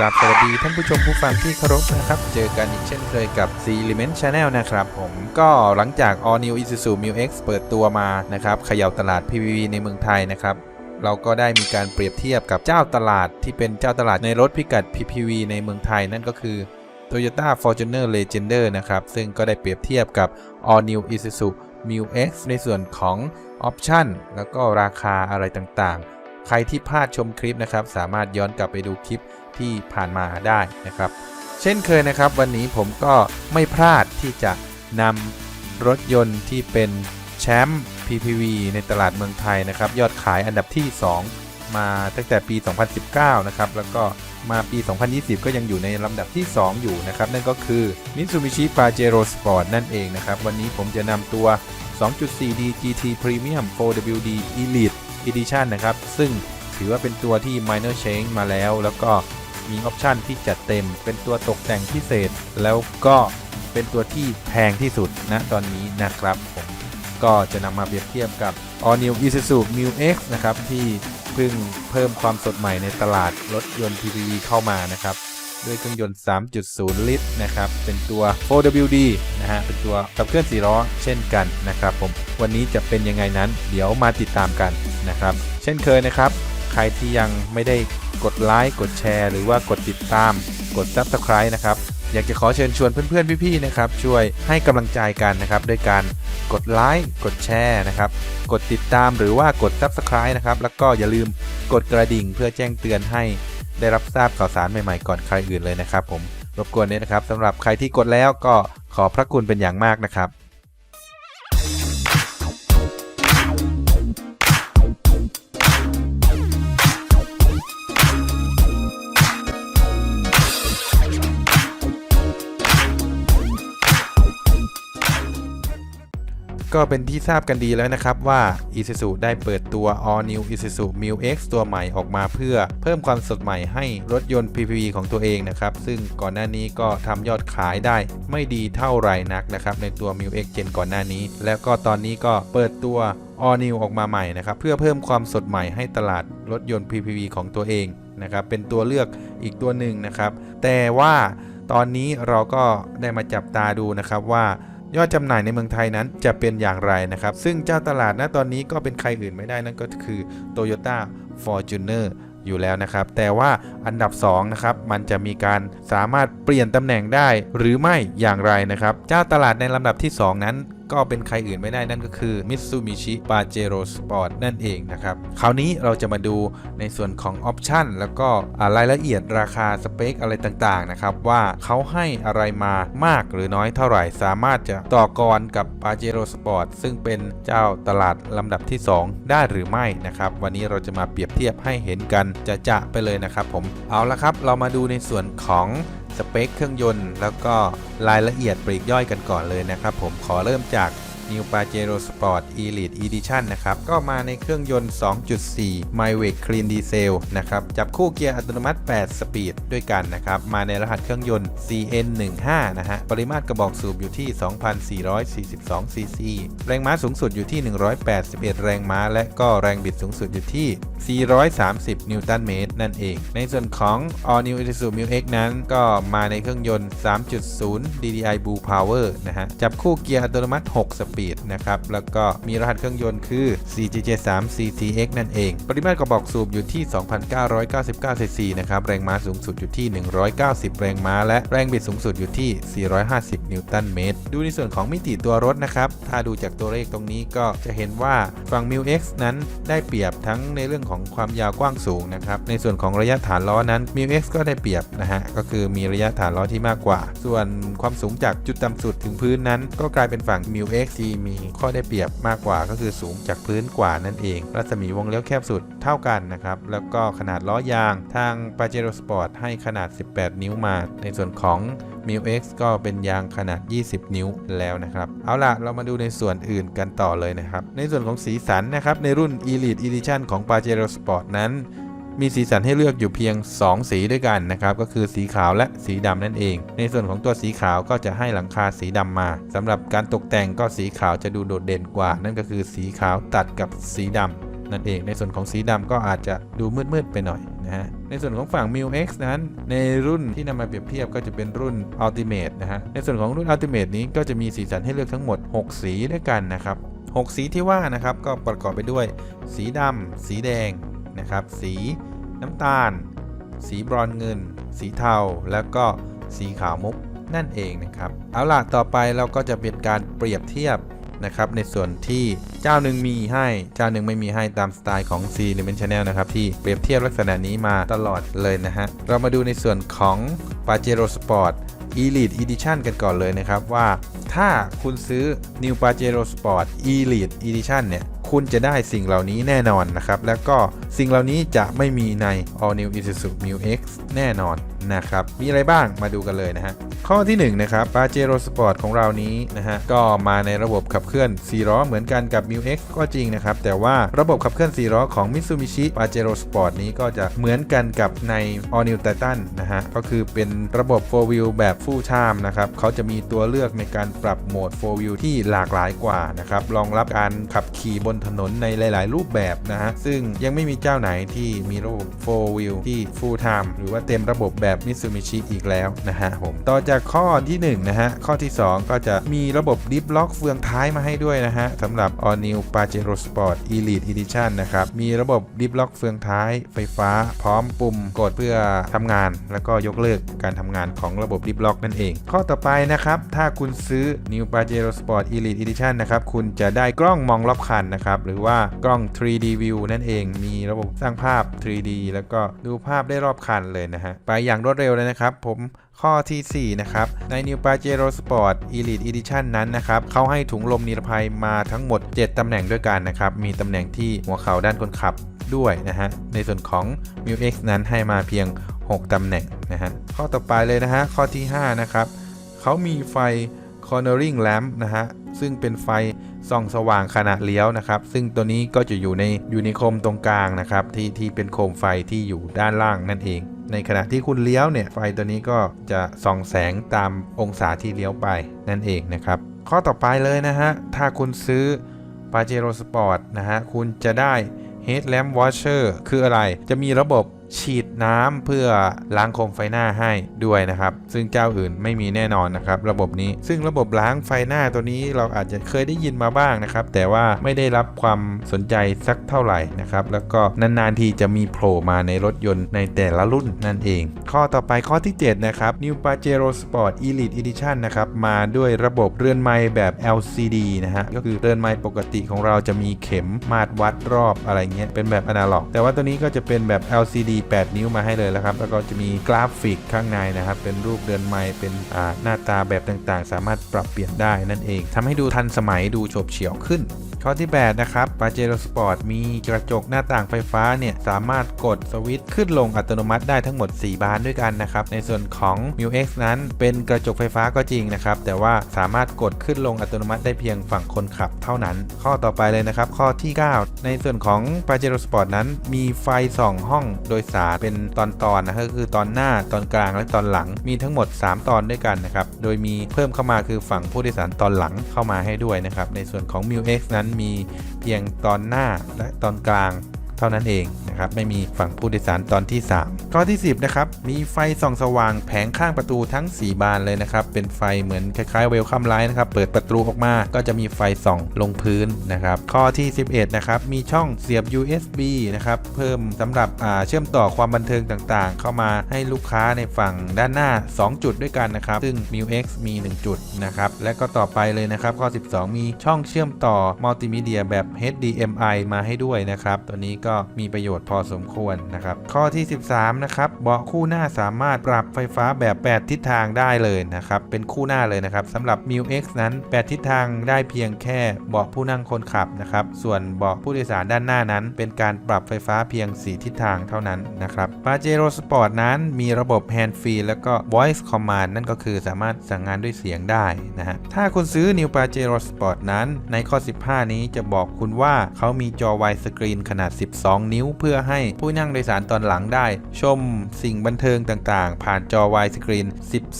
ครับสวัสดีท่านผู้ชมผู้ฟังที่เคารพนะครับ เจอกันอีกเช่นเคยกับ C Element Channel นะครับผมก็หลังจาก All New Isuzu Mu X เปิดตัวมานะครับเขย่าตลาด PPV ในเมืองไทยนะครับเราก็ได้มีการเปรียบเทียบกับเจ้าตลาดที่เป็นเจ้าตลาดในรถพิกัด PPV ในเมืองไทยนั่นก็คือ Toyota Fortuner Legender นะครับ ซึ่งก็ได้เปรียบเทียบกับ All New Isuzu Mu X ในส่วนของออปชั่นแล้วก็ราคาอะไรต่างๆ ใครที่พลาดชมคลิปนะครับ สามารถย้อนกลับไปดูคลิป ที่ผ่านมาได้นะครับ เช่นเคยนะครับวันนี้ผมก็ไม่พลาดที่จะนำรถยนต์ที่เป็นแชมป์ PPV ในตลาดเมืองไทยนะครับ ยอดขายอันดับที่ 2 มาตั้งแต่ปี 2019 นะครับ แล้วก็มาปี 2020 ก็ยังอยู่ในลำดับที่ 2 อยู่นะครับ นั่นก็คือ Mitsubishi Pajero Sport นั่นเองนะครับ วันนี้ผมจะนำตัว 2.4D GT Premium 4WD Elite Edition นะครับ ซึ่งถือว่าเป็นตัวที่ minor change มาแล้ว แล้วก็ มีออปชันที่จัดเต็ม เป็นตัวตกแต่งพิเศษ แล้วก็เป็นตัวที่แพงที่สุดณตอนนี้นะครับผมก็จะนำมาเปรียบเทียบกับ All New Isuzu Mu X นะครับ ที่เพิ่งเพิ่มความสดใหม่ในตลาดรถยนต์ PPV เข้ามานะครับ ด้วยเครื่องยนต์ 3.0 ลิตรนะครับ เป็นตัว 4WD นะฮะ เป็นตัวขับเคลื่อน4ล้อเช่นกันนะครับผม วันนี้จะเป็นยังไงนั้น เดี๋ยวมาติดตามกันนะครับ เช่นเคยนะครับ ใครที่ยังไม่ได้ กดไลค์กดแชร์ หรือว่ากดติดตาม กด Subscribe นะครับ อยากจะขอเชิญชวนเพื่อนๆพี่ๆนะครับ ช่วยให้กำลังใจกันนะครับด้วยการกดไลค์กดแชร์นะครับ กดติดตามหรือว่ากด Subscribe นะครับ แล้วก็อย่าลืมกดกระดิ่งเพื่อแจ้งเตือนให้ได้รับทราบข่าวสารใหม่ๆก่อนใครอื่นเลยนะครับ ผมรบกวนด้วยนะครับสำหรับใครที่กดแล้วก็ขอพระคุณเป็นอย่างมากนะครับ ก็เป็นที่ทราบกันดีแล้วนะครับว่า Isuzu ได้เปิดตัว All New Isuzu Mu X ตัวใหม่ออกมาเพื่อเพิ่มความสดใหม่ให้รถยนต์ PPV ของตัวเองนะครับ ซึ่งก่อนหน้านี้ก็ทำยอดขายได้ไม่ดีเท่าไหร่นักนะครับ ในตัว Mu X Gen ก่อนหน้านี้ แล้วก็ตอนนี้ก็เปิดตัว All New ออกมาใหม่นะครับ เพื่อเพิ่มความสดใหม่ให้ตลาดรถยนต์ PPV ของตัวเองนะครับ เป็นตัวเลือกอีกตัวหนึ่งนะครับ แต่ว่าตอนนี้เราก็ได้มาจับตาดูนะครับว่า ยอดจำหน่ายในเมืองไทยนั้นจะเป็นอย่างไรนะครับ ซึ่งเจ้าตลาดณตอนนี้ก็เป็นใครอื่นไม่ได้นั่นก็คือ Toyota Fortuner อยู่แล้วนะครับ แต่ว่าอันดับ2นะครับมันจะมีการสามารถเปลี่ยนตำแหน่งได้หรือไม่อย่างไรนะครับ เจ้าตลาดในลำดับที่ 2 นั้น ก็เป็นใครอื่นไม่ได้นั่นก็คือ Mitsubishi Pajero Sport นั่นเองนะครับ คราวนี้เราจะมาดูในส่วนของออปชันแล้วก็รายละเอียดราคาสเปคอะไรต่างๆนะครับ ว่าเขาให้อะไรมามากหรือน้อยเท่าไหร่ สามารถจะต่อกรกับ Pajero Sport ซึ่งเป็นเจ้าตลาดลำดับที่ 2 ได้หรือไม่นะครับ วันนี้เราจะมาเปรียบเทียบให้เห็นกันจะจะไปเลยนะครับผมเอาละครับ เรามาดูในส่วนของ สเปคเครื่องยนต์ แล้วก็รายละเอียดปลีกย่อยกันก่อนเลยนะครับ ผมขอเริ่มจาก New Pajero Sport Elite Edition นะครับ ก็มาในเครื่องยนต์ 2.4 m y w a k Clean Diesel นะครับ จับคู่เกียร์อัตโนมัติ 8 สปีดด้วยกันนะครับ มาในรหัสเครื่องยนต์ CN15 นะฮะ ปริมาตรกระบอกสูบอยู่ที่ 2,442ซีซีแรงม้าสูงสุดอยู่ที่ 181 แรงม้า และก็แรงบิดสูงสุดอยู่ที่ 430 นิวตันเมตรนั่นเอง ในส่วนของ All New Isuzu Mu X นั้นก็มาในเครื่องยนต์ 3.0 DDI Blue Power นะฮะ จับคู่เกียร์อัตโนมัติ 6 สปีดนะครับ แล้วก็มีรหัสเครื่องยนต์คือ 4JJ3 CTX นั่นเอง ปริมาตรกระบอกสูบอยู่ที่ 2,999ซีซีนะครับ แรงม้าสูงสุดอยู่ที่ 190 แรงม้า และแรงบิดสูงสุดอยู่ที่ 450 นิวตันเมตร ดูในส่วนของมิติตัวรถนะครับ ถ้าดูจากตัวเลขตรงนี้ก็จะเห็นว่าฝั่ง Mu X นั้นได้เปรียบทั้งในเรื่องของความยาวกว้างสูงนะครับ ในส่วนของระยะฐานล้อนั้น Mu X ก็ได้เปรียบนะฮะ ก็คือมีระยะฐานล้อที่มากกว่า ส่วนความสูงจากจุดต่ำสุดถึงพื้นนั้น ก็กลายเป็นฝั่ง Mu X ที่มีข้อได้เปรียบมากกว่าก็คือสูงจากพื้นกว่านั่นเอง รัศมีวงเลี้ยวแคบสุดเท่ากันนะครับ แล้วก็ขนาดล้อยางทาง Pajero Sport ให้ขนาด 18 นิ้วมา ในส่วนของ m i u X ก็เป็นยางขนาด 20 นิ้วแล้วนะครับ เอาล่ะ เรามาดูในส่วนอื่นกันต่อเลยนะครับ ในส่วนของสีสันนะครับ ในรุ่น Elite Edition ของ Pajero Sport นั้น มีสีสันให้เลือกอยู่เพียง 2 สีด้วยกันนะครับก็คือสีขาวและสีดำนั่นเอง ในส่วนของตัวสีขาวก็จะให้หลังคาสีดำมาสำหรับการตกแต่งก็สีขาวจะดูโดดเด่นกว่า นั่นก็คือสีขาวตัดกับสีดำนั่นเอง ในส่วนของสีดำก็อาจจะดูมืดๆไปหน่อยนะฮะในส่วนของฝั่ง m i l X นั้น ในรุ่นที่นำมาเปรียบเทียบก็จะเป็นรุ่น Ultimate นะฮะในส่วนของรุ่น Ultimate นี้ก็จะมีสีสันให้เลือกทั้งหมด 6 สีด้วยกันนะครับ6สีที่ว่านะครับก็ประกอบไปด้วย สีดำสีแดงนะครับ สี น้ำตาล สีบรอนเงิน สีเทา แล้วก็สีขาวมุกนั่นเองนะครับ เอาล่ะต่อไปเราก็จะเป็นการเปรียบเทียบนะครับในส่วนที่เจ้าหนึ่งมีให้เจ้าหนึ่งไม่มีให้ตามสไตล์ของ C Element Channel นะครับ ที่เปรียบเทียบลักษณะนี้มาตลอดเลยนะฮะ เรามาดูในส่วนของ Pajero Sport Elite Edition กันก่อนเลยนะครับว่าถ้าคุณซื้อ New Pajero Sport Elite Edition เนี่ย คุณจะได้สิ่งเหล่านี้แน่นอนนะครับ แล้วก็สิ่งเหล่านี้จะไม่มีใน All New Isuzu Mu X แน่นอนนะครับ มีอะไรบ้างมาดูกันเลยนะฮะ ข้อที่1นะครับ Pajero Sport ของเรานี้นะฮะ ก็มาในระบบขับเคลื่อน4ล้อเหมือนกันกับ Mu X ก็จริงนะครับ แต่ว่าระบบขับเคลื่อน4ล้อของ Mitsubishi Pajero Sport นี้ก็จะเหมือนกันกับใน All New Titan นะฮะ ก็คือเป็นระบบ 4 wheel แบบ Full Time นะครับ เขาจะมีตัวเลือกในการปรับโหมด 4 wheel ที่หลากหลายกว่านะครับ รองรับการขับขี่บนถนนในหลาย ๆ รูปแบบนะฮะ ซึ่งยังไม่มีเจ้าไหนที่มีระบบ 4 wheel ที่ Full Time หรือว่าเต็มระบบแบบ Mitsubishi อีกแล้วนะฮะผม ต่อจากข้อที่ 1 นะฮะ ข้อที่ 2 ก็จะมีระบบดิฟล็อกเฟืองท้ายมาให้ด้วยนะฮะสำหรับ All New Pajero Sport Elite Edition นะครับ มีระบบดิฟล็อกเฟืองท้ายไฟฟ้า พร้อมปุ่มกดเพื่อทำงาน แล้วก็ยกเลิกการทำงานของระบบดิฟล็อกนั่นเอง ข้อต่อไปนะครับ ถ้าคุณซื้อ New Pajero Sport Elite Edition นะครับ คุณจะได้กล้องมองรอบคันนะครับหรือว่ากล้อง 3D View นั่นเอง มีระบบสร้างภาพ 3D แล้วก็ดูภาพได้รอบคันเลยนะฮะ ไปอย่างรวดเร็วเลยนะครับ ผมข้อทีสี่ 4 นะครับ ใน New Pajero Sport Elite Edition นั้นนะครับ เขาให้ถุงลมนิรภัยมาทั้งหมด 7 ตำแหน่งด้วยกันนะครับ มีตำแหน่งที่หัวเข่าด้านคนขับด้วยนะฮะ ในส่วนของ m u X นั้นให้มาเพียง 6 ตำแหน่งนะฮะ ข้อต่อไปเลยนะฮะ ข้อที่ 5 นะครับ เขามีไฟ cornering lamp นะฮะ ซึ่งเป็นไฟ ส่องสว่างขณะเลี้ยวนะครับ ซึ่งตัวนี้ก็จะอยู่ในอยู่ในโคมตรงกลางนะครับที่ที่เป็นโคมไฟที่อยู่ด้านล่างนั่นเอง ในขณะที่คุณเลี้ยวเนี่ยไฟตัวนี้ก็จะส่องแสงตามองศาที่เลี้ยวไปนั่นเองนะครับ ข้อต่อไปเลยนะฮะถ้าคุณซื้อ Pajero Sport นะฮะคุณจะได้ Headlamp Washer คืออะไร จะมีระบบฉีดน้ำเพื่อล้างโคมไฟหน้าให้ด้วยนะครับ ซึ่งเจ้าอื่นไม่มีแน่นอนนะครับ ระบบนี้ซึ่งระบบล้างไฟหน้าตัวนี้เราอาจจะเคยได้ยินมาบ้างนะครับ แต่ว่าไม่ได้รับความสนใจสักเท่าไหร่นะครับ แล้วก็นานๆทีจะมีโผล่มาในรถยนต์ในแต่ละรุ่นนั่นเอง ข้อต่อไปข้อที่ 7 นะครับ New Pajero Sport Elite Edition นะครับ มาด้วยระบบเรือนไม้แบบ LCD นะฮะ ก็คือเรือนไม้ปกติของเราจะมีเข็มมาดวัดรอบอะไรเงี้ย เป็นแบบอนาล็อก แต่ว่าตัวนี้ก็จะเป็นแบบ LCD 8 นิ้วมาให้เลยแล้วครับ แล้วก็จะมีกราฟิกข้างในนะครับ เป็นรูปเรือนไม้เป็นหน้าตาแบบต่างๆ สามารถปรับเปลี่ยนได้นั่นเองทำให้ดูทันสมัยดูโฉบเฉี่ยวขึ้น ข้อที่ 8 นะครับ Pajero Sport มีกระจกหน้าต่างไฟฟ้าเนี่ย สามารถกดสวิตช์ขึ้นลงอัตโนมัติได้ทั้งหมด 4 บานด้วยกันนะครับ ในส่วนของ m u X นั้นเป็นกระจกไฟฟ้าก็จริงนะครับ แต่ว่าสามารถกดขึ้นลงอัตโนมัติได้เพียงฝั่งคนขับเท่านั้น ข้อต่อไปเลยนะครับ ข้อที่ 9 ในส่วนของ Pajero Sport นั้น มีไฟส่องห้องโดยสารเป็นตอนๆนนะก็คือตอนหน้าตอนกลางและตอนหลังมีทั้งหมด 3 ตอนด้วยกันนะครับโดยมีเพิ่มเข้ามาคือฝั่งผู้โดยสารตอนหลังเข้ามาให้ด้วยนะครับในส่วนของ m u X นั้นมีเพียงตอนหน้าและตอนกลางเท่านั้นเอง นะครับไม่มีฝั่งผู้โดยสารตอนที่ 3 ข้อที่ 10นะครับมีไฟส่องสว่างแผงข้างประตูทั้ง 4 บานเลยนะครับเป็นไฟเหมือนคล้ายๆเวลคัมไลท์นะครับเปิดประตูออกมาก็จะมีไฟส่องลงพื้นนะครับข้อที่ 11นะครับมีช่องเสียบ USB นะครับเพิ่มสำหรับเชื่อมต่อความบันเทิงต่างๆ เข้ามาให้ลูกค้าในฝั่งด้านหน้า 2 จุดด้วยกันนะครับซึ่ง m u X มี 1 จุดนะครับและก็ต่อไปเลยนะครับข้อ 12 มีช่องเชื่อมต่อมัลติมีเดียแบบ HDMI มาให้ด้วยนะครับตัวนี้ก็มีประโยชน์พอสมควรนะครับ ข้อที่ 13 นะครับ เบาะคู่หน้าสามารถปรับไฟฟ้าแบบ 8 ทิศทางได้เลยนะครับ เป็นคู่หน้าเลยนะครับสำหรับ m u X นั้น 8 ทิศทางได้เพียงแค่เบาะผู้นั่งคนขับนะครับ ส่วนเบาะผู้โดยสารด้านหน้านั้น เป็นการปรับไฟฟ้าเพียง 4 ทิศทางเท่านั้นนะครับ Pajero Sport นั้นมีระบบ Hand Free แล้วก็ Voice Command นั่นก็คือสามารถสั่งงานด้วยเสียงได้นะฮะ ถ้าคุณซื้อ New Pajero Sport นั้น ในข้อ 15 นี้จะบอกคุณว่าเขามีจอ Wide Screen ขนาด 12 นิ้วเพื่อให้ผู้นั่งโดยสารตอนหลังได้ ชมสิ่งบันเทิงต่างๆ ผ่านจอ Wide Screen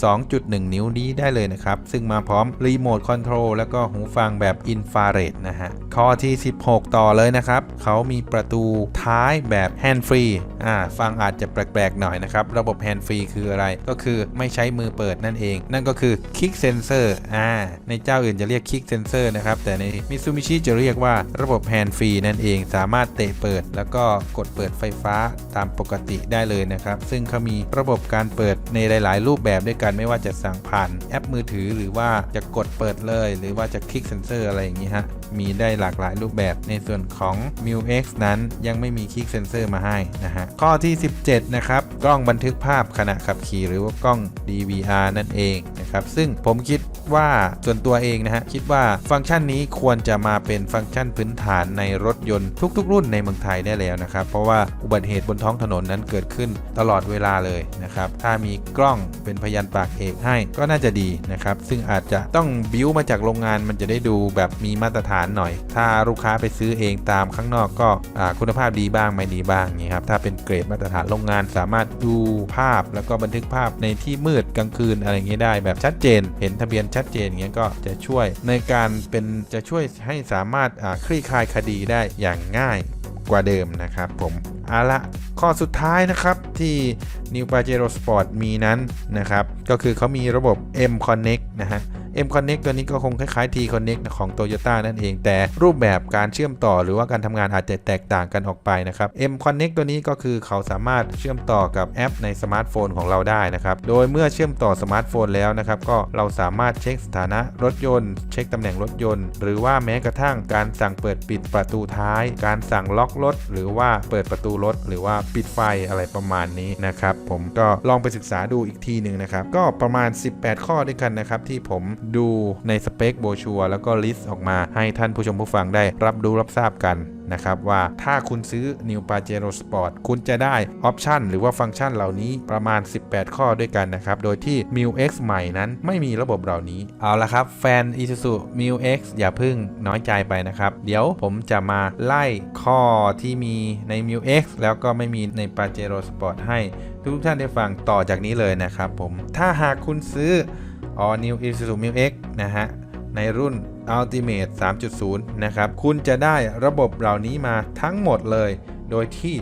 12.1 นิ้วนี้ได้เลยนะครับ ซึ่งมาพร้อมรีโมทคอนโทรลแล้วก็หูฟังแบบอินฟราเรดนะฮะ ข้อที่ 16 ต่อเลยนะครับ เขามีประตูท้ายแบบแฮนด์ฟรีอ่าฟังอาจจะแปลกๆหน่อยนะครับ ระบบแฮนด์ฟรีคืออะไรก็คือไม่ใช้มือเปิดนั่นเอง นั่นก็คือคิกเซนเซอร์อ่าในเจ้าอื่นจะเรียกคิกเซนเซอร์นะครับแต่ในมิซูมิชิจะเรียกว่าระบบแฮนด์ฟรีนั่นเองสามารถเตะเปิดแล้วก็กดเปิดไฟฟ้าตามปกติได้เลยนะครับ ซึ่งเขามีระบบการเปิดในหลาย ๆ รูปแบบด้วยกันไม่ว่าจะสั่งผ่านแอปมือถือ หรือว่าจะกดเปิดเลย หรือว่าจะคลิกเซนเซอร์อะไรอย่างนี้ฮะ มีได้หลากหลายรูปแบบในส่วนของ m u X นั้นยังไม่มีคลิกเซนเซอร์มาให้นะฮะข้อที่ 17 นะครับ กล้องบันทึกภาพขณะขับขี่หรือว่ากล้อง DVR นั่นเองนะครับซึ่งผมคิดว่าส่วนตัวเองนะฮะคิดว่าฟังก์ชันนี้ควรจะมาเป็นฟังก์ชันพื้นฐานในรถยนต์ทุก ๆ รุ่นในเมืองไทยได้แล้วนะครับ เพราะว่าอุบัติเหตุบนท้องถนนนั้นเกิดขึ้นตลอดเวลาเลยนะครับถ้ามีกล้องเป็นพยานปากเอกให้ก็น่าจะดีนะครับซึ่งอาจจะต้องบิวมาจากโรงงานมันจะได้ดูแบบมีมาตรฐานหน่อย ถ้าลูกค้าไปซื้อเองตามข้างนอกก็คุณภาพดีบ้างไม่ดีบ้างอย่างนี้ครับถ้าเป็นเกรดมาตรฐานโรงงานสามารถดูภาพ แล้วก็บันทึกภาพในที่มืดกลางคืนอะไรอย่างนี้ได้แบบชัดเจน เห็นทะเบียนชัดเจนอย่างเงี้ยก็จะช่วยในการเป็นจะช่วยให้สามารถคลี่คลายคดีได้อย่างง่ายกว่าเดิมนะครับผมเอาละข้อสุดท้ายนะครับที่ New Pajero Sport มีนั้นนะครับ ก็คือเขามีระบบ M Connect นะฮะ M Connect ตัวนี้ก็คงคล้ายๆ T Connect ของ Toyota นั่นเอง แต่รูปแบบการเชื่อมต่อหรือว่าการทำงานอาจจะแตกต่างกันออกไปนะครับ M Connect ตัวนี้ก็คือเขาสามารถเชื่อมต่อกับแอปในสมาร์ทโฟนของเราได้นะครับ โดยเมื่อเชื่อมต่อสมาร์ทโฟนแล้วนะครับ ก็เราสามารถเช็คสถานะรถยนต์ เช็คตำแหน่งรถยนต์ หรือว่าแม้กระทั่งการสั่งเปิดปิดประตูท้าย การสั่งล็อกรถ หรือว่าเปิดประตูรถ หรือว่าปิดไฟอะไรประมาณนี้นะครับ ผมก็ลองไปศึกษาดูอีกทีหนึ่งนะครับ ก็ประมาณ 18 ข้อด้วยกันนะครับที่ผมดูในสเปคโบชัวแล้วก็ลิสต์ออกมาให้ท่านผู้ชมผู้ฟังได้รับรู้รับทราบกันนะครับว่าถ้าคุณซื้อ New Pajero Sport คุณจะได้ออปชันหรือว่าฟังก์ชันเหล่านี้ประมาณ 18 ข้อด้วยกันนะครับ โดยที่ m i u X ใหม่นั้นไม่มีระบบเหล่านี้ เอาละครับ แฟน Isuzu m i u X อย่าพึ่งน้อยใจไปนะครับ เดี๋ยวผมจะมาไล่ข้อที่มีใน m i u X แล้วก็ไม่มีใน Pajero Sport ให้ทุกท่านได้ฟังต่อจากนี้เลยนะครับผมถ้าหากคุณซื้อ All New Isuzu m i u X นะฮะ ในรุ่น Ultimate 3.0 นะครับ คุณจะได้ระบบเหล่านี้มาทั้งหมดเลย โดยที่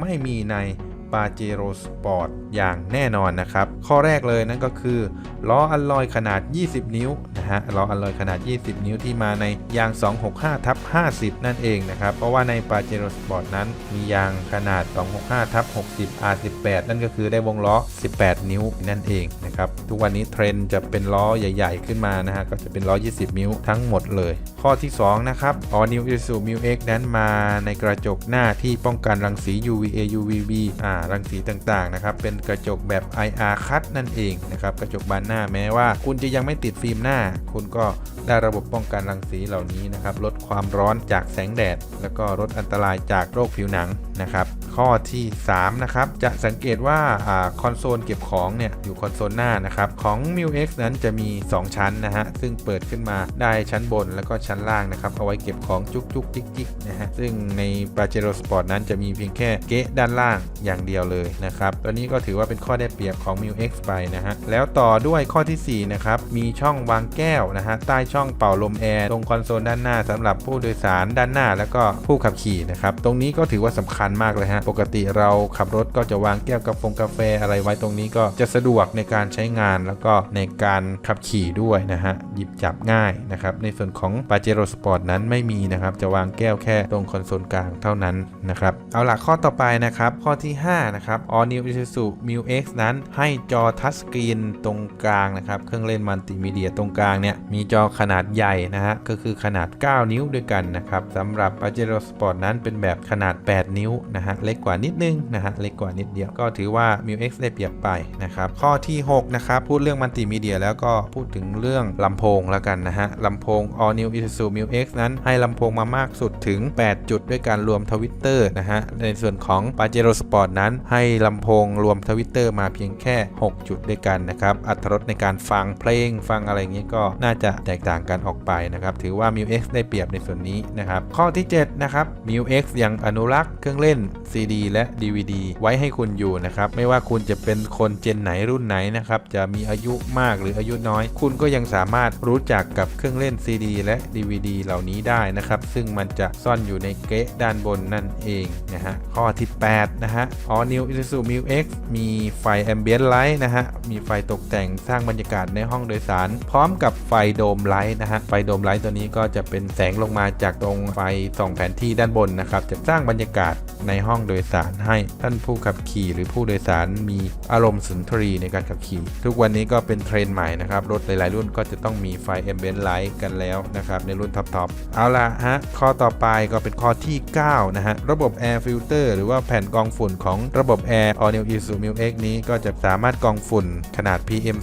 ไม่มีใน Pajero Sport อย่างแน่นอนนะครับ ข้อแรกเลยนั่นก็คือล้ออัลลอยขนาด 20 นิ้วนะฮะล้ออัลลอยขนาด 20 นิ้วที่มาในยาง 265ทับ50 นั่นเองนะครับ เพราะว่าใน Pajero Sport นั้นมียางขนาด 265ทับ60 R18 นั่นก็คือได้วงล้อ 18 นิ้วนั่นเองนะครับ ทุกวันนี้เทรนด์จะเป็นล้อใหญ่ๆ ขึ้นมานะฮะก็จะเป็นล้อ 20 นิ้วทั้งหมดเลย ข้อที่ 2 นะครับ All New Isuzu Mu X นั้นมาในกระจกหน้าที่ป้องกันรังสี UVA UVB อ่ารังสีต่างๆนะครับเป็นกระจกแบบ IR คัดนั่นเองนะครับกระจกบานหน้าแม้ว่า คุณจะยังไม่ติดฟิล์มหน้า คุณก็ได้ระบบป้องกันรังสีเหล่านี้นะครับลดความร้อนจากแสงแดด แล้วก็ลดอันตรายจากโรคผิวหนัง นะครับ ข้อที่ 3 นะครับ จะสังเกตว่าอคอนโซลเก็บของเนี่ยอยู่คอนโซลหน้านะครับ ของ m u X นั้นจะมี 2 ชั้นนะฮะ ซึ่งเปิดขึ้นมาได้ชั้นบนแล้วก็ชั้นล่างนะครับ เอาไว้เก็บของจุกจุกจิกจิกนะฮะ ซึ่งใน Pajero Sport นั้นจะมีเพียงแค่เกะด้านล่างอย่างเดียวเลยนะครับตัวนี้ก็ถือว่าเป็นข้อได้เปรียบของ m u X ไปนะฮะ แล้วต่อด้วยข้อทีสี่4นะครับ มีช่องวางแก้วนะฮะ ใต้ช่องเป่าลมแอร์ตรงคอนโซลด้านหน้าสำหรับผู้โดยสารด้านหน้า แล้วก็ผู้ขับขี่นะครับ ตรงนี้ก็ถือว่าสำคัญมากเลยฮะ ปกติเราขับรถก็จะวางแก้วกาแฟกาแฟอะไรไว้ตรงนี้ก็จะสะดวกในการใช้งานแล้วก็ในการขับขี่ด้วยนะฮะ หยิบจับง่ายนะครับ ในส่วนของ Pajero Sport นั้นไม่มีนะครับ จะวางแก้วแค่ตรงคอนโซลกลางเท่านั้นนะครับ เอาล่ะข้อต่อไปนะครับ ข้อที่ 5 นะครับ All New Isuzu Mu X นั้นให้จอทัชสกรีนตรงกลางนะครับ เครื่องเล่นมัลติมีเดียตรงกลางเนี่ยมีจอขนาดใหญ่นะฮะก็คือขนาด 9 นิ้วด้วยกันนะครับสำหรับ Pajero Sport นั้นเป็นแบบขนาด 8 นิ้วนะฮะเล็กกว่านิดนึงนะฮะเล็กกว่านิดเดียวก็ถือว่า m i u X ได้เปรียบไปนะครับข้อที่6นะครับพูดเรื่องมัลติมีเดียแล้วก็พูดถึงเรื่องลำโพงแล้วกันนะฮะลำโพง All New Isuzu m i u X นั้นให้ลำโพงมามากสุดถึง 8 จุดด้วยการรวมทวิตเตอร์นะฮะในส่วนของ Pajero Sport นั้นให้ลำโพงรวมทวิตเตอร์มาเพียงแค่ 6 จุดด้วยกันนะครับอัตรสในการฟังเพลงฟังอะไรอย่างนี้ก็น่าจะแตกต่างกันออกไปนะครับถือว่า m i u X ได้เปรียบในส่วนนี้นะครับข้อที่7นะครับ m i u X ยังอนุรักษ์เครื่องเล่น CD และ DVD ไว้ให้คุณอยู่นะครับ ไม่ว่าคุณจะเป็นคนเจนไหนรุ่นไหนนะครับ จะมีอายุมากหรืออายุน้อย คุณก็ยังสามารถรู้จักกับเครื่องเล่น CD และ DVD เหล่านี้ได้นะครับ ซึ่งมันจะซ่อนอยู่ในเกะด้านบนนั่นเองนะฮะ ข้อที่ 8 นะฮะ All New Isuzu m i u X มีไฟ Ambient Light นะฮะ มีไฟตกแต่งสร้างบรรยากาศในห้องโดยสาร พร้อมกับไฟโดมไลท์นะฮะ ไฟโดมไลท์ตัวนี้ก็จะเป็นแสงลงมาจากตรงไฟส่องแผนที่ด้านบนนะครับ จะสร้างบรรยากาศ ในห้องโดยสารให้ท่านผู้ขับขี่ หรือผู้โดยสารมีอารมณ์สุนทรีในการขับขี่ ทุกวันนี้ก็เป็นเทรนด์ใหม่นะครับ รถหลาย ๆ รุ่นก็จะต้องมีไฟ Ambient Light กันแล้วนะครับ ในรุ่นท็อป ๆ เอาละฮะ ข้อต่อไปก็เป็นข้อที่ 9 นะฮะ ระบบ Air Filter หรือว่าแผ่นกองฝุ่นของระบบ Air All New Isuzu m i u X นี้ก็จะสามารถกองฝุ่นขนาด PM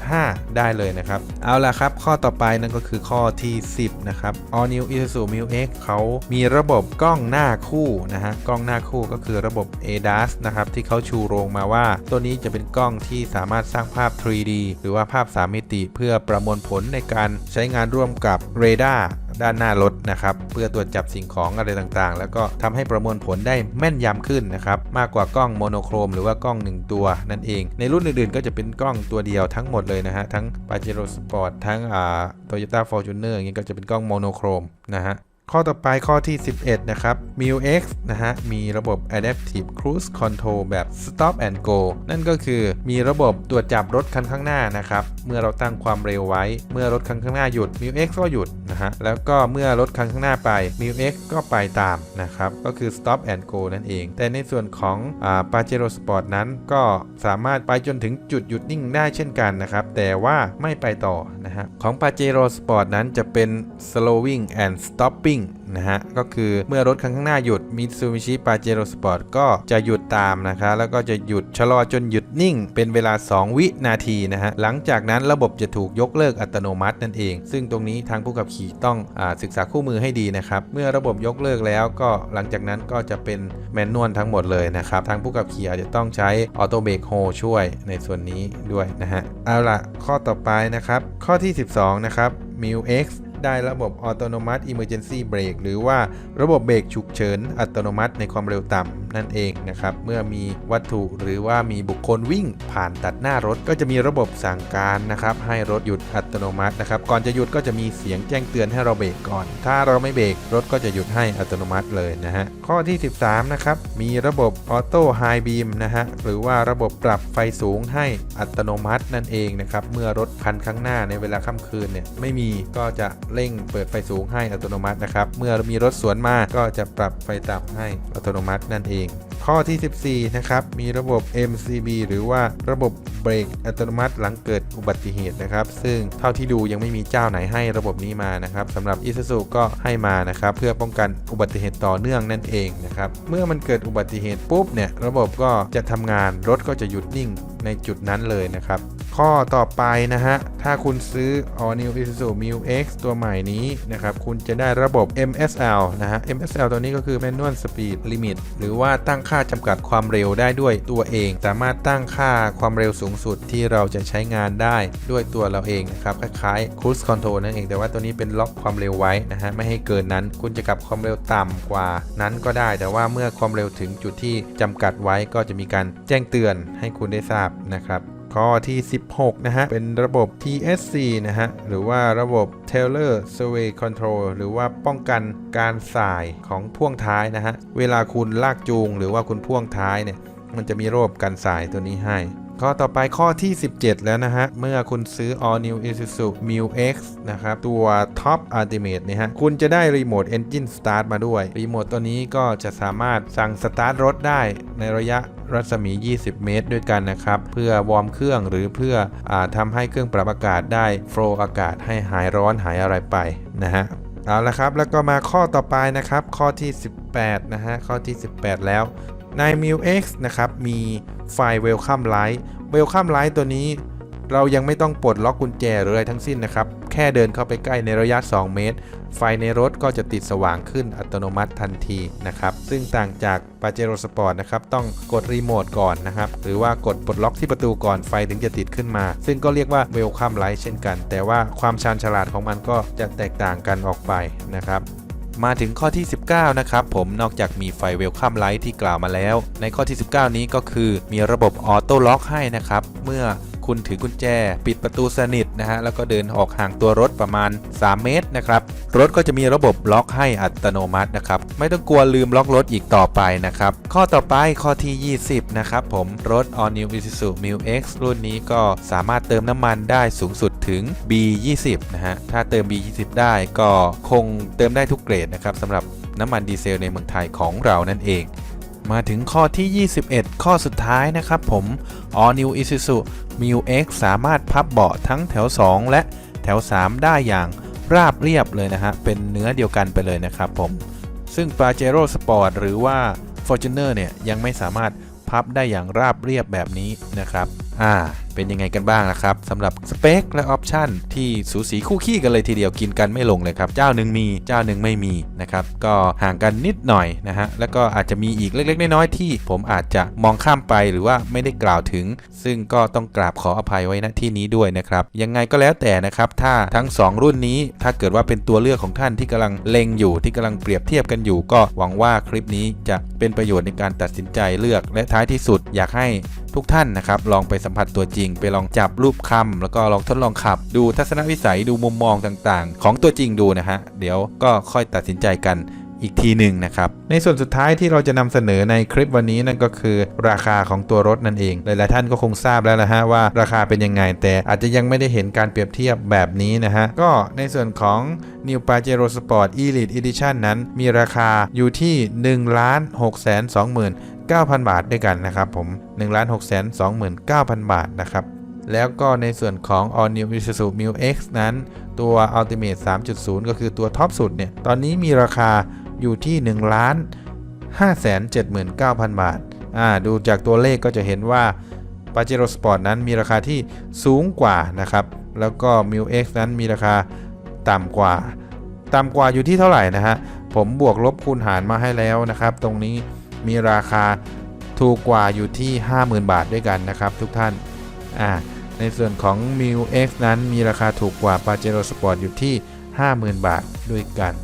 2.5 ได้เลยนะครับ เอาละครับ ข้อต่อไปนั่นก็คือข้อที่ 10 นะครับ All New Isuzu m i u X เขามีระบบกล้องหน้าคู่นะฮะกล้องหน้าคู่ก็คือระบบ ADAS นะครับที่เขาชูโรงมาว่า ตัวนี้จะเป็นกล้องที่สามารถสร้างภาพ 3D หรือว่าภาพ 3 มิติ เพื่อประมวลผลในการใช้งานร่วมกับเรดาร์ด้านหน้ารถนะครับเพื่อตรวจจับสิ่งของอะไรต่างๆ แล้วก็ทำให้ประมวลผลได้แม่นยำขึ้นนะครับมากกว่ากล้องโมโนโครมหรือว่ากล้อง 1 ตัวนั่นเอง ในรุ่นอื่นๆ ก็จะเป็นกล้องตัวเดียวทั้งหมดเลยนะฮะทั้ง Pajero Sport ทั้งอ่า Toyota Fortuner อย่างนี้ก็จะเป็นกล้องโมโนโครมนะฮะ ข้อต่อไปข้อที่ 11 นะครับ m i u X นะฮะ มีระบบ Adaptive Cruise Control แบบ Stop and Go นั่นก็คือมีระบบตรวจจับรถคันข้างหน้านะครับ เมื่อเราตั้งความเร็วไว้ เมื่อรถคันข้างหน้าหยุด m i u X ก็หยุดนะฮะ แล้วก็เมื่อรถคันข้างหน้าไป m i u X ก็ไปตามนะครับ ก็คือ Stop and Go นั่นเอง แต่ในส่วนของอ่า Pajero Sport นั้นก็สามารถไปจนถึงจุดหยุดนิ่งได้เช่นกันนะครับ แต่ว่าไม่ไปต่อนะฮะ ของ Pajero Sport นั้นจะเป็น slowing and stopping นะฮะก็คือเมื่อรถคันข้างหน้าหยุด Mitsubishi Pajero Sport ก็จะหยุดตามนะคะแล้วก็จะหยุดชะลอจนหยุดนิ่ง เป็นเวลา 2 วินาทีนะฮะหลังจากนั้นระบบจะถูกยกเลิกอัตโนมัตินั่นเอง ซึ่งตรงนี้ทางผู้ขับขี่ต้องอศึกษาคู่มือให้ดีนะครับเมื่อระบบยกเลิกแล้วก็หลังจากนั้นก็จะเป็นแมนนวลทั้งหมดเลยนะครับทางผู้ขับขี่อาจจะต้องใช้ออโตเบรกโฮช่วยในส่วนนี้ด้วยนะฮะเอาละข้อต่อไปนะครับข้อที่ 12 นะครับ m i u X ได้ระบบ Autonomous Emergency Brake หรือว่าระบบเบรกฉุกเฉินอัตโนมัติในความเร็วต่ำนั่นเองนะครับ เมื่อมีวัตถุหรือว่ามีบุคคลวิ่งผ่านตัดหน้ารถ ก็จะมีระบบสั่งการนะครับ ให้รถหยุดอัตโนมัตินะครับ ก่อนจะหยุดก็จะมีเสียงแจ้งเตือนให้เราเบรกก่อน ถ้าเราไม่เบรกรถก็จะหยุดให้อัตโนมัติเลยนะฮะ ข้อที่ 13 นะครับ มีระบบ Auto High Beam นะฮะ หรือว่าระบบปรับไฟสูงให้อัตโนมัตินั่นเองนะครับ เมื่อรถคันข้างหน้าในเวลาค่ำคืนเนี่ยไม่มีก็จะเร่งเปิดไฟสูงให้อัตโนมัตินะครับ เมื่อมีรถสวนมาก็จะปรับไฟต่ำให้อัตโนมัตินั่นเอง ข้อที่ 14 นะครับ มีระบบ MCB หรือว่าระบบเบรกอัตโนมัติหลังเกิดอุบัติเหตุนะครับ ซึ่งเท่าที่ดูยังไม่มีเจ้าไหนให้ระบบนี้มานะครับสำหรับ Isuzu ก็ให้มานะครับเพื่อป้องกันอุบัติเหตุต่อเนื่องนั่นเองนะครับเมื่อมันเกิดอุบัติเหตุปุ๊บเนี่ยระบบก็จะทำงานรถก็จะหยุดนิ่งในจุดนั้นเลยนะครับ ข้อต่อไปนะฮะ ถ้าคุณซื้อ All New Isuzu m i u X ตัวใหม่นี้นะครับ คุณจะได้ระบบ MSL นะฮะ MSL ตัวนี้ก็คือ Manual Speed Limit หรือว่าตั้งค่าจำกัดความเร็วได้ด้วยตัวเอง สามารถตั้งค่าความเร็วสูงสุดที่เราจะใช้งานได้ด้วยตัวเราเองนะครับ คล้ายๆ Cruise Control นั่นเอง แต่ว่าตัวนี้เป็นล็อกความเร็วไว้นะฮะ ไม่ให้เกินนั้น คุณจะกลับความเร็วต่ำกว่านั้นก็ได้ แต่ว่าเมื่อความเร็วถึงจุดที่จำกัดไว้ก็จะมีการแจ้งเตือนให้คุณได้ทราบนะครับ ข้อที่ 16 นะฮะ เป็นระบบ TSC นะฮะ หรือว่าระบบ Taylor Sway Control หรือว่าป้องกันการสายของพ่วงท้ายนะฮะ เวลาคุณลากจูงหรือว่าคุณพ่วงท้ายเนี่ย มันจะมีระบบกันสายตัวนี้ให้ ข้อต่อไปข้อที่ 17 แล้วนะฮะ เมื่อคุณซื้อ All New Isuzu m u X นะครับ ตัว Top Ultimate เนี่ยฮะ คุณจะได้รีโมท Engine Start มาด้วย รีโมทตัวนี้ก็จะสามารถสั่งสตาร์ทรถได้ในระยะรัศมี 20 เมตรด้วยกันนะครับ เพื่อวอร์มเครื่องหรือเพื่ออาทำให้เครื่องปรับอากาศได้โฟลอากาศให้หายร้อนหายอะไรไปนะฮะเอาละครับ แล้วก็มาข้อต่อไปนะครับ ข้อที่ 18 นะฮะ ข้อที่ 18 แล้ว ใน m i l X นะครับ มีไฟล์ Welcome Light Welcome Light ตัวนี้ เรายังไม่ต้องปลดล็อกกุญแจหรืออะไรทั้งสิ้นนะครับ แค่เดินเข้าไปใกล้ในระยะ 2 เมตร ไฟในรถก็จะติดสว่างขึ้นอัตโนมัติทันทีนะครับ ซึ่งต่างจาก Pajero Sport นะครับ ต้องกดรีโมทก่อนนะครับ หรือว่ากดปลดล็อกที่ประตูก่อนไฟถึงจะติดขึ้นมา ซึ่งก็เรียกว่า Welcome Light เช่นกัน แต่ว่าความชาญฉลาดของมันก็จะแตกต่างกันออกไปนะครับ มาถึงข้อที่ 19 นะครับผมนอกจากมีไฟเวลคัมไลท์ที่กล่าวมาแล้ว ในข้อที่ 19 นี้ก็คือมีระบบออโต้ล็อกให้นะครับ เมื่อ คุณถือกุญแจ ปิดประตูสนิทนะฮะแล้วก็เดินออกห่างตัวรถประมาณ 3 เมตรนะครับรถก็จะมีระบบล็อกให้อัตโนมัตินะครับไม่ต้องกลัวลืมล็อกรถอีกต่อไปนะครับข้อต่อไปข้อที่ 20 นะครับผมรถ All New Isuzu Mu X รุ่นนี้ก็สามารถเติมน้ำมันได้สูงสุดถึง B20 นะฮะถ้าเติม B20 ได้ก็คงเติมได้ทุกเกรดนะครับสำหรับน้ำมันดีเซลในเมืองไทยของเรานั่นเอง มาถึงข้อที่ 21 ข้อสุดท้ายนะครับผม All New Isuzu Mu X สามารถพับเบาะทั้งแถว 2 และแถว 3 ได้อย่างราบเรียบเลยนะฮะ เป็นเนื้อเดียวกันไปเลยนะครับผม ซึ่ง Pajero Sport หรือว่า Fortuner เนี่ยยังไม่สามารถพับได้อย่างราบเรียบแบบนี้นะครับ อ่าเป็นยังไงกันบ้างนะครับสำหรับสเปคและออปชันที่สูสีคู่ขี้กันเลยทีเดียวกินกันไม่ลงเลยครับ เจ้าหนึ่งมีเจ้าหนึ่งไม่มีนะครับก็ห่างกันนิดหน่อยนะฮะแล้วก็อาจจะมีอีกเล็กๆน้อยๆที่ ผมอาจจะมองข้ามไปหรือว่าไม่ได้กล่าวถึง ซึ่งก็ต้องกราบขออภัยไว้ณที่นี้ด้วยนะครับยังไงก็แล้วแต่นะครับถ้าทั้ง 2 รุ่นนี้ถ้าเกิดว่าเป็นตัวเลือกของท่านที่กำลังเล็งอยู่ที่กำลังเปรียบเทียบกันอยู่ ก็หวังว่าคลิปนี้จะเป็นประโยชน์ในการตัดสินใจเลือกและท้ายที่สุดอยากให้ทุกท่านนะครับลองไปสัมผัสตัวจริงไปลองจับรูปคำแล้วก็ลองทดลองขับ ดูทัศนวิสัยดูมุมมองต่างๆ ของตัวจริงดูนะฮะเดี๋ยวก็ค่อยตัดสินใจกันอีกทีหนึ่งนะครับ ในส่วนสุดท้ายที่เราจะนำเสนอในคลิปวันนี้นั่นก็คือ ราคาของตัวรถนั่นเอง หลายๆท่านก็คงทราบแล้วนะฮะว่าราคาเป็นยังไง แต่อาจจะยังไม่ได้เห็นการเปรียบเทียบแบบนี้นะฮะ ก็ในส่วนของ New Pajero Sport Elite Edition นั้นมีราคาอยู่ที่ 1 6 2 0 0 0 9,000 บาทด้วยกันนะครับผม1 6 2 9 0 0 0 บาทนะครับแล้วก็ในส่วนของ All New Isuzu Mu X นั้น ตัว Ultimate 3.0 ก็คือตัวท็อปสุดเนี่ย ตอนนี้มีราคาอยู่ที่1ล้าน579,000 บาท อ่า ดูจากตัวเลขก็จะเห็นว่า Pajero Sport นั้นมีราคาที่สูงกว่านะครับ แล้วก็ Mu X นั้นมีราคาต่ำกว่า ต่ำกว่าอยู่ที่เท่าไหร่นะฮะ ผมบวกลบคูณหารมาให้แล้วนะครับ ตรงนี้ มีราคาถูกกว่าอยู่ที่ 50,000 บาทด้วยกันนะครับทุกท่านอ่าในส่วนของ m i u X นั้นมีราคาถูกกว่า Pajero Sport อยู่ที่ 50,000 บาทด้วยกัน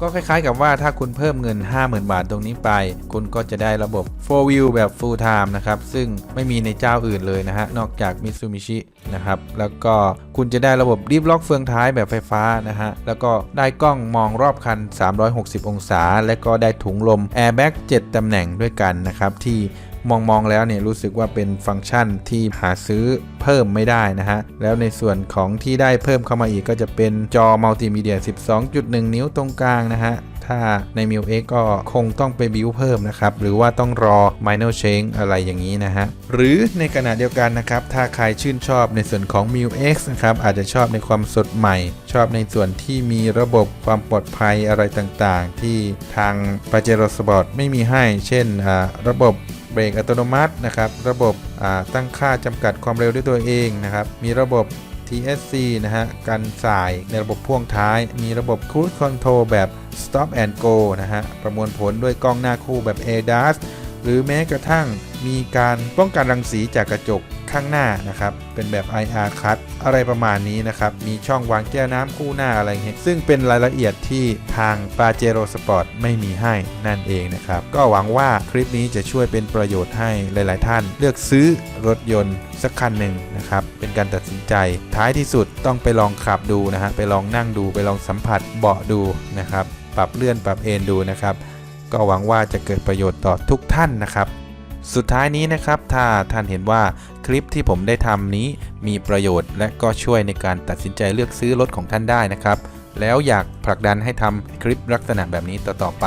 ก็คล้ายๆกับว่าถ้าคุณเพิ่มเงิน 50,000 บาทตรงนี้ไป คุณก็จะได้ระบบ 4 Wheel แบบ Full Time นะครับ ซึ่งไม่มีในเจ้าอื่นเลยนะฮะ นอกจาก Mitsubishi นะครับ แล้วก็คุณจะได้ระบบรีบล็อกเฟืองท้ายแบบไฟฟ้านะฮะ แล้วก็ได้กล้องมองรอบคัน 360 องศา และก็ได้ถุงลม Airbag 7ตำแหน่งด้วยกันนะครับที่ มองมองแล้วเนี่ยรู้สึกว่าเป็นฟังก์ชันที่หาซื้อเพิ่มไม่ได้นะฮะ แล้วในส่วนของที่ได้เพิ่มเข้ามาอีกก็จะเป็นจอมัลติมีเดีย 12.1 นิ้วตรงกลางนะฮะ ถ้าใน m i u X ก็คงต้องไปบิวเพิ่มนะครับ หรือว่าต้องรอ minor change อะไรอย่างนี้นะฮะ หรือในขณะเดียวกันนะครับ ถ้าใครชื่นชอบในส่วนของ m i u X นะครับ อาจจะชอบในความสดใหม่ ชอบในส่วนที่มีระบบความปลอดภัยอะไรต่างๆ ที่ทาง Pajero Sport ไม่มีให้ เช่นระบบ เบรกอัตโนมัตินะครับ ระบบตั้งค่าจำกัดความเร็วด้วยตัวเองนะครับ มีระบบ TSC นะฮะ กันสายในระบบพ่วงท้าย มีระบบ Cruise Control แบบ Stop and Go นะฮะ ประมวลผลด้วยกล้องหน้าคู่แบบ ADAS หรือแม้กระทั่งมีการป้องกันรังสีจากกระจก ข้างหน้านะครับ เป็นแบบ IR cut อะไรประมาณนี้นะครับ มีช่องวางแก้วน้ำคู่หน้าอะไรเงี้ยซึ่งเป็นรายละเอียดที่ทาง Pajero Sport ไม่มีให้นั่นเองนะครับ ก็หวังว่าคลิปนี้จะช่วยเป็นประโยชน์ให้หลาย ๆ ท่าน เลือกซื้อรถยนต์สักคันหนึ่งนะครับ เป็นการตัดสินใจ ท้ายที่สุดต้องไปลองขับดูนะฮะไปลองนั่งดูไปลองสัมผัสเบาะดูนะครับปรับเลื่อนปรับเอนดูนะครับก็หวังว่าจะเกิดประโยชน์ต่อทุกท่านนะครับ สุดท้ายนี้นะครับ ถ้าท่านเห็นว่าคลิปที่ผมได้ทำนี้มีประโยชน์ และก็ช่วยในการตัดสินใจเลือกซื้อรถของท่านได้นะครับ แล้วอยากผลักดันให้ทำคลิปลักษณะแบบนี้ต่อๆไป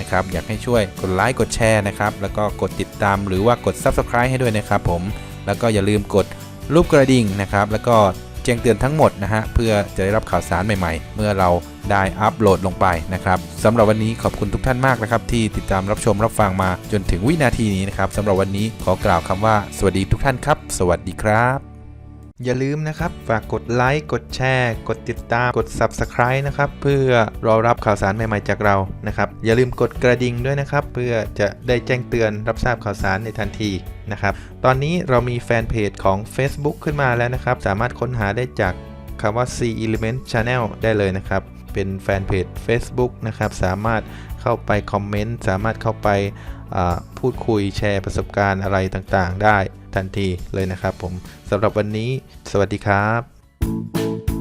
นะครับ อยากให้ช่วยกดไลค์กดแชร์นะครับ แล้วก็กดติดตามหรือว่ากด Subscribe ให้ด้วยนะครับผม แล้วก็อย่าลืมกดรูปกระดิ่งนะครับ แล้วก็ แจ้งเตือนทั้งหมดนะฮะเพื่อจะได้รับข่าวสารใหม่ๆ เมื่อเราได้อัปโหลดลงไปนะครับสำหรับวันนี้ขอบคุณทุกท่านมากนะครับ ที่ติดตามรับชมรับฟังมาจนถึงวินาทีนี้นะครับสำหรับวันนี้ขอกล่าวคำว่า สวัสดีทุกท่านครับ สวัสดีครับ อย่าลืมนะครับ ฝากกดไลค์ กดแชร์ กดติดตาม กด Subscribe นะครับ เพื่อรอรับข่าวสารใหม่ ๆ จากเรา นะครับ อย่าลืมกดกระดิ่งด้วยนะครับ เพื่อจะได้แจ้งเตือนรับทราบข่าวสารในทันทีนะครับ ตอนนี้เรามีแฟนเพจของ Facebook ขึ้นมาแล้วนะครับ สามารถค้นหาได้จากคำว่า C Element Channel ได้เลยนะครับ เป็นแฟนเพจ Facebook นะครับ สามารถ เข้าไปคอมเมนต์สามารถเข้าไปพูดคุยแชร์ประสบการณ์อะไรต่างๆ ได้ทันทีเลยนะครับผมสำหรับวันนี้ สวัสดีครับ